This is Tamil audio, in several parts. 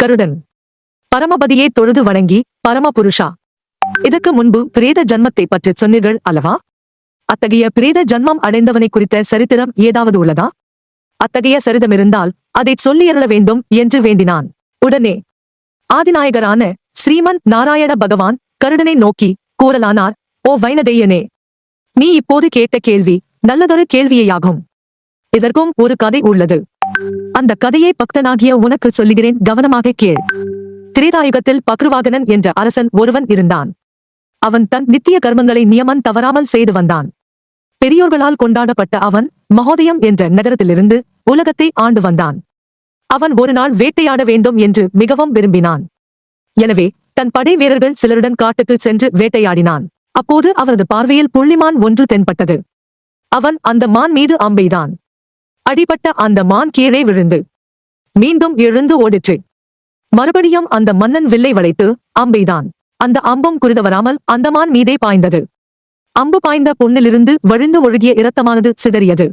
கருடன். பரமபதியை தொழுது வணங்கி பரமபுருஷா. இதற்கு முன்பு பிரேத ஜன்மத்தை பற்றி சொன்னீர்கள் அல்லவா? அத்தகைய பிரேத ஜன்மம் அடைந்தவனை குறித்த சரித்திரம் ஏதாவது உள்ளதா? அத்தகைய சரிதம் இருந்தால் அதை சொல்லியருள வேண்டும் என்று வேண்டினான். உடனே ஆதிநாயகரான ஸ்ரீமன் நாராயண பகவான் கருடனை நோக்கி கூறலானார் ஓ வைனதேயனே நீ இப்போது கேட்ட கேள்வி நல்லதொரு கேள்வியேயாகும். இதற்கும் ஒரு கதை உள்ளது. அந்த கதையை பக்தனாகிய உனக்கு சொல்லுகிறேன் கவனமாக கேள். திரேதாயுகத்தில் பக்ருவாகனன் என்ற அரசன் ஒருவன் இருந்தான். அவன் தன் நித்திய கர்மங்களை நியமன் தவறாமல் செய்து வந்தான். பெரியோர்களால் கொண்டாடப்பட்ட அவன் மகோதயம் என்ற நகரத்திலிருந்து உலகத்தை ஆண்டு வந்தான். அவன் ஒரு நாள் வேட்டையாட வேண்டும் என்று மிகவும் விரும்பினான். எனவே தன் படை வீரர்கள் சிலருடன் காட்டுக்கு சென்று வேட்டையாடினான். அப்போது அவரது பார்வையில் புள்ளிமான் ஒன்று தென்பட்டது. அவன் அந்த மான் மீது அம்பெய்தான். அடிபட்ட அந்த மான் கீழே விழுந்து. மீண்டும் எழுந்து ஓடிற்று. மறுபடியும் அந்த மன்னன் வில்லை வளைத்து அம்பைதான். அந்த அம்பும் குறிதவராமல் அந்த மான் மீதே பாய்ந்தது. அம்பு பாய்ந்த பொண்ணிலிருந்து வழிந்து ஒழுகிய இரத்தமானது சிதறியது.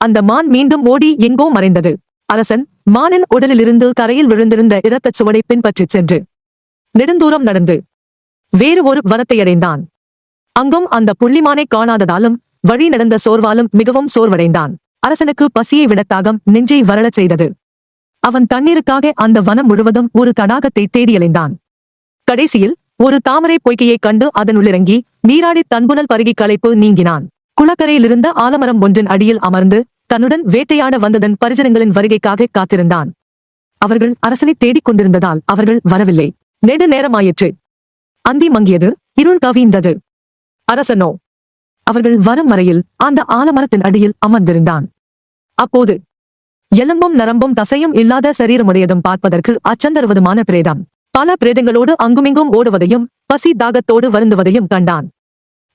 அந்த மான் மீண்டும் ஓடி எங்கோ மறைந்தது. அரசன் மானின் உடலிலிருந்து கரையில் விழுந்திருந்த இரத்தச் சுவடை பின்பற்றிச் சென்று நெடுந்தூரம் நடந்து வேறு ஒரு வனத்தை அடைந்தான். அங்கும் அந்த புள்ளிமானை காணாததாலும் வழி நடந்த சோர்வாலும் மிகவும் சோர்வடைந்தான். அரசனுக்கு பசியை விட தாகம் நெஞ்சை வரலச் செய்தது. அவன் தண்ணீருக்காக அந்த வனம் முழுவதும் ஒரு தடாகத்தை தேடியலைந்தான். கடைசியில் ஒரு தாமரை பொய்கையைக் கண்டு அதனுள்ளிறங்கி நீராடி தன்புணல் பருகி களைப்பு நீங்கினான். குளக்கரையிலிருந்த ஆலமரம் ஒன்றின் அடியில் அமர்ந்து தன்னுடன் வேட்டையாட வந்ததன் பரிஜனங்களின் வருகைக்காக காத்திருந்தான். அவர்கள் அரசனை தேடிக் கொண்டிருந்ததால் அவர்கள் வரவில்லை. நெடு நேரமாயிற்று அந்தி மங்கியது இருள் கவிந்தது. அரசனோ அவர்கள் வரும் வரையில் அந்த ஆலமரத்தின் அடியில் அமர்ந்திருந்தான். அப்போது எலும்பும் நரம்பும் தசையும் இல்லாத சரீரமுடையதும் பார்ப்பதற்கு அச்சந்தருவதுமான பிரேதம். பல பிரேதங்களோடு அங்குமிங்கும் ஓடுவதையும் பசி தாகத்தோடு வருந்துவதையும் கண்டான்.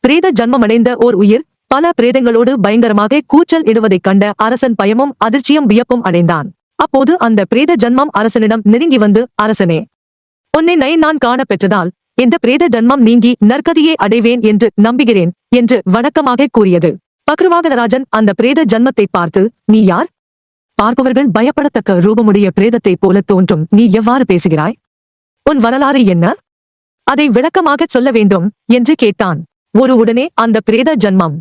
பிரேத ஜன்மமடைந்த ஓர் உயிர் பல பிரேதங்களோடு பயங்கரமாக கூச்சல் இடுவதைக் கண்ட அரசன் பயமும் அதிர்ச்சியும் வியப்பும் அடைந்தான். அப்போது அந்த பிரேத ஜன்மம் அரசனிடம் நெருங்கி வந்து அரசனே உன்னை நை நான் காண பெற்றதால் இந்த பிரேத ஜன்மம் நீங்கி நற்கதியை அடைவேன் என்று நம்புகிறேன் என்று வணக்கமாக கூறியது. பக்ருவாகனராஜன் அந்த பிரேத ஜன்மத்தை பார்த்து நீ யார்? பார்ப்பவர்கள் பயப்படத்தக்க ரூபமுடைய பிரேதத்தைப் போல தோன்றும். நீ எவ்வாறு பேசுகிறாய்? உன் வரலாறு என்ன? அதை விளக்கமாகச் சொல்ல வேண்டும் என்று கேட்டான். ஒரு உடனே அந்த பிரேத ஜன்மம்.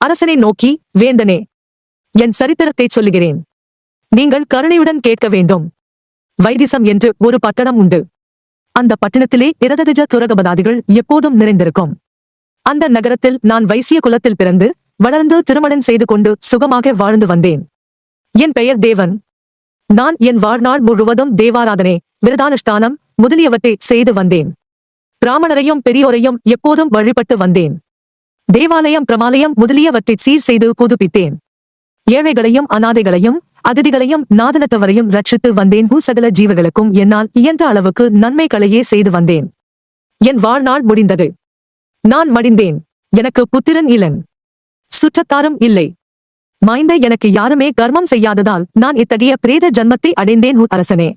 அரசனை நோக்கி வேந்தனே என் சரித்திரத்தைச் சொல்லுகிறேன். நீங்கள் கருணையுடன் கேட்க வேண்டும். வைதிசம் என்று ஒரு பட்டணம் உண்டு. அந்த பட்டணத்திலே இரதகஜ துரகபதாதிகள் எப்போதும் நிறைந்திருக்கும். அந்த நகரத்தில் நான் வைசிய குலத்தில் பிறந்து வளர்ந்து திருமணம் செய்து கொண்டு சுகமாக வாழ்ந்து வந்தேன். என் பெயர் தேவன். நான் என் வாழ்நாள் முழுவதும் தேவாராதனை விரதானுஷ்டானம் முதலியவற்றை செய்து வந்தேன். பிராமணரையும் பெரியோரையும் எப்போதும் வழிபட்டு வந்தேன். தேவாலயம் பிரமாலயம் முதலியவற்றை சீர் செய்து புதுப்பித்தேன். ஏழைகளையும் அனாதைகளையும் அதிதிகளையும் நாதனத்தவரையும் ரட்சித்து வந்தேன். பூசகல ஜீவர்களுக்கும் என்னால் இயன்ற அளவுக்கு நன்மைகளையே செய்து வந்தேன். என் வாழ்நாள் முடிந்தது. நான் மடிந்தேன். எனக்கு புத்திரன் இளன் சுற்றத்தாரும் இல்லை. மைந்த எனக்கு யாருமே கர்மம் செய்யாததால் நான் இத்தகைய பிரேத ஜன்மத்தை அடைந்தேன். உன் அரசனே.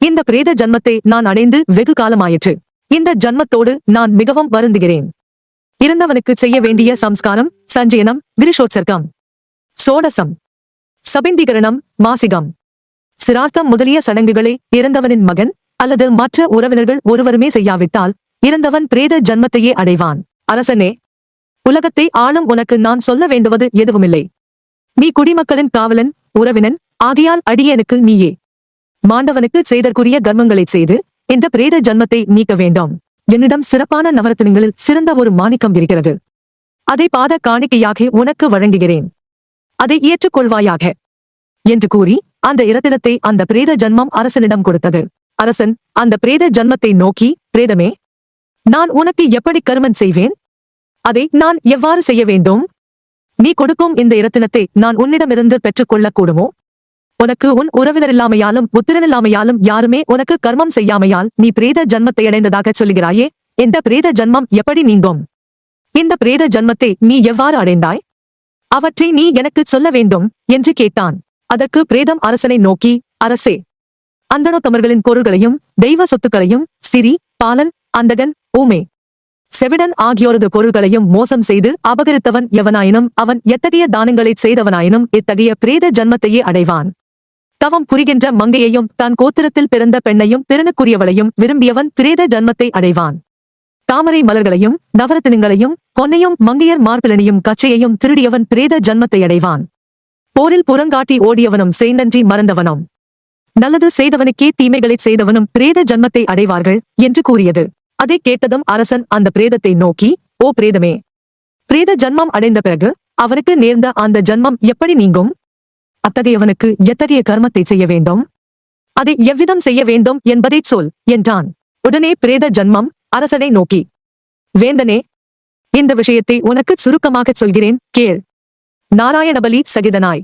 இந்த பிரேத ஜன்மத்தை நான் அடைந்து வெகு காலமாயிற்று. இந்த ஜன்மத்தோடு நான் மிகவும் வருந்துகிறேன். இருந்தவனுக்கு செய்ய வேண்டிய சம்ஸ்காரம் சஞ்சயனம் கிரிஷோத்சர்க்கம் சோடசம். சபிண்டீகரணம் மாசிகம். சிரார்த்தம் முதலிய சடங்குகளை இறந்தவனின் மகன் அல்லது மற்ற உறவினர்கள் ஒருவருமே செய்யாவிட்டால் இறந்தவன் பிரேத ஜன்மத்தையே அடைவான். அரசனே உலகத்தை ஆளும் உனக்கு நான் சொல்ல வேண்டுவது எதுவுமில்லை. நீ குடிமக்களின் காவலன் உறவினன் ஆகையால் அடியேனுக்கு நீயே. மாண்டவனுக்கு செய்தற்குரிய கர்மங்களைச் செய்து இந்த பிரேத ஜன்மத்தை நீக்க வேண்டும். என்னிடம் சிறப்பான நவரத்தினங்களில் சிறந்த ஒரு மாணிக்கம் இருக்கிறது. அதை பாத காணிக்கையாக உனக்கு வழங்குகிறேன். அதை ஏற்றுக்கொள்வாயாக என்று கூறி அந்த இரத்தினத்தை அந்த பிரேத ஜன்மம் அரசனிடம் கொடுத்தது. அரசன் அந்த பிரேத ஜன்மத்தை நோக்கி பிரேதமே நான் உனக்கு எப்படி கருமன் செய்வேன்? அதை நான் எவ்வாறு செய்ய வேண்டும்? நீ கொடுக்கும் இந்த இரத்தினத்தை நான் உன்னிடமிருந்து பெற்றுக்கொள்ளக் கூடுமோ உனக்கு உன் உறவினரில்லாமையாலும் புத்திரனில்லாமையாலும் யாருமே உனக்கு கர்மம் செய்யாமையால் நீ பிரேத ஜன்மத்தை அடைந்ததாகச் சொல்கிறாயே இந்த பிரேத ஜன்மம் எப்படி நீங்கும்? இந்த பிரேத ஜன்மத்தை நீ எவ்வாறு அடைந்தாய்? அவற்றை நீ எனக்குச் சொல்ல வேண்டும் என்று கேட்டான். அதற்கு பிரேதம் அரசனை நோக்கி அரசே அந்தனோத்தமர்களின் பொருள்களையும் தெய்வ சொத்துக்களையும் சிரி பாலன் அந்தகன் ஊமே. செவிடன் ஆகியோரது பொருள்களையும் மோசம் செய்து அபகரித்தவன் எவனாயினும் அவன் எத்தகைய தானங்களைச் செய்தவனாயினும் இத்தகைய பிரேத ஜன்மத்தையே அடைவான். தவம் புரிகின்ற மங்கையையும் தான் கோத்திரத்தில் பிறந்த பெண்ணையும் திறனுக்குரியவளையும் விரும்பியவன் பிரேத ஜன்மத்தை அடைவான். தாமரை மலர்களையும் நவரத்தினங்களையும் பொன்னையும் மங்கையர் மார்பிலனையும் கச்சையையும் திருடியவன் பிரேத ஜன்மத்தை அடைவான். போரில் புறங்காட்டி ஓடியவனும் சேந்தன்றி மறந்தவனும். நல்லது செய்தவனுக்கே தீமைகளை செய்தவனும் பிரேத ஜன்மத்தை அடைவார்கள் என்று கூறியது. அதை கேட்டதும் அரசன் அந்த பிரேதத்தை நோக்கி ஓ பிரேதமே பிரேத ஜன்மம் அடைந்த பிறகு அவனுக்கு நேர்ந்த அந்த ஜன்மம் எப்படி நீங்கும்? அத்தகையவனுக்கு எத்தகைய கர்மத்தை செய்ய வேண்டும்? அதை எவ்விதம் செய்ய வேண்டும் என்பதைச் சொல் என்றான். உடனே பிரேத ஜன்மம் அரசனை நோக்கி வேந்தனே இந்த விஷயத்தை உனக்கு சுருக்கமாகச் சொல்கிறேன் கேள். நாராயணபலி சகிதனாய்.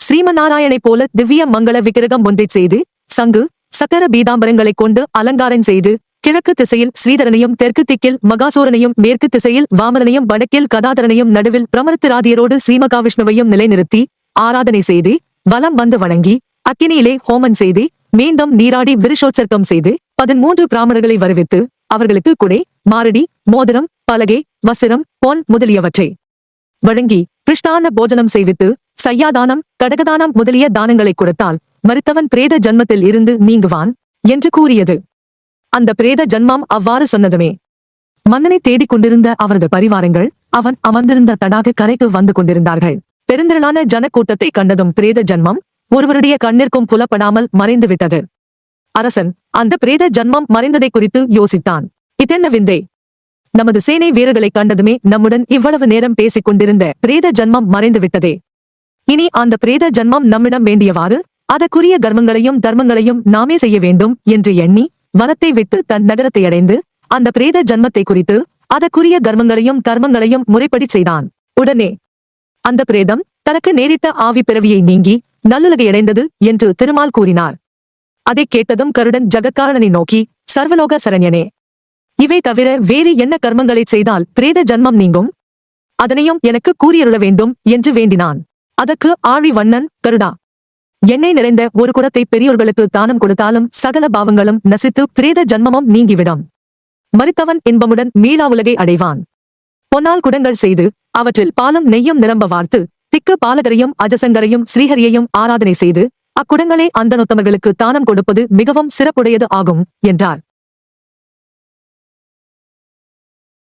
ஸ்ரீமநாராயணைப் போல திவ்ய மங்கள விக்கிரகம் ஒன்றைச் செய்து சங்கு சக்கர பீதாம்பரங்களைக் கொண்டு அலங்காரம் செய்து கிழக்கு திசையில் ஸ்ரீதரனையும் தெற்கு திக்கில் மகாசூரனையும் மேற்கு திசையில் வாமனனையும் வடக்கில் கதாதரனையும் நடுவில் பிரமரத்திராதியரோடு ஸ்ரீமகாவிஷ்ணுவையும் நிலைநிறுத்தி ஆராதனை செய்து வலம் வந்து வணங்கி அக்கினியிலே ஹோமன் செய்து மீண்டும் நீராடி விருஷோச்சர்க்கம் செய்து பதிமூன்று பிராமணர்களை வருவித்து அவர்களுக்கு குடை மாரடி மோதிரம் பலகை வசிரம் பொன் முதலியவற்றை வழங்கி கிருஷ்டான போஜனம் செய்வித்து சையாதானம் கடகதானம் முதலிய தானங்களை கொடுத்தால் மறுத்தவன் பிரேத ஜன்மத்தில் இருந்து நீங்குவான் என்று கூறியது. அந்த பிரேத ஜன்மம் அவ்வாறு சொன்னதுமே மன்னனை தேடிக் கொண்டிருந்த அவரது பரிவாரங்கள் அவன் அமர்ந்திருந்த தடாக கரைக்கு வந்து கொண்டிருந்தார்கள். பெருந்திரளான ஜனக்கூட்டத்தை கண்டதும் பிரேத ஜன்மம் ஒருவருடைய கண்ணிற்கும் புலப்படாமல் மறைந்து விட்டது அரசன் அந்த பிரேத ஜன்மம் மறைந்ததை குறித்து யோசித்தான். இதென்ன விந்தை நமது சேனை வீரர்களை கண்டதுமே நம்முடன் இவ்வளவு நேரம் பேசிக் கொண்டிருந்த பிரேத ஜன்மம் மறைந்து விட்டதே இனி அந்த பிரேத ஜன்மம் நம்மிடம் வேண்டியவாறு அதற்குரிய கர்மங்களையும் தர்மங்களையும் நாமே செய்ய வேண்டும் என்று எண்ணி வனத்தை விட்டு தன் நகரத்தை அடைந்து அந்த பிரேத ஜன்மத்தை குறித்து அதற்குரிய கர்மங்களையும் தர்மங்களையும் முறைப்படி செய்தான். உடனே அந்த பிரேதம் தனக்கு நேரிட்ட ஆவி பிறவியை நீங்கி நல்லுலகை அடைந்தது என்று திருமால் கூறினார். அதைக் கேட்டதும் கருடன் ஜகக்காரணனை நோக்கி சர்வலோக சரண்யனே இவை தவிர வேறு என்ன கர்மங்களைச் செய்தால் பிரேத ஜன்மம் நீங்கும்? அதனையும் எனக்கு கூறியருள வேண்டும் என்று வேண்டினான். அதற்கு ஆழி வண்ணன் கருடா எண்ணெய் நிறைந்த ஒரு குடத்தை பெரியோர்களுக்கு தானம் கொடுத்தாலும் சகல பாவங்களும் நசித்து பிரேத ஜன்மமும் நீங்கிவிடும். மறுத்தவன் இன்பமுடன் மீளா உலகை அடைவான். பொன்னால் குடங்கள் செய்து அவற்றில் பாலும் நெய்யும் நிரம்ப வார்த்து திக்கு பாலகரையும் அஜசங்கரையும் ஸ்ரீஹரியையும் ஆராதனை செய்து அக்குடங்களை அந்தனுத்தமர்களுக்கு தானம் கொடுப்பது மிகவும் சிறப்புடையது ஆகும் என்றார்.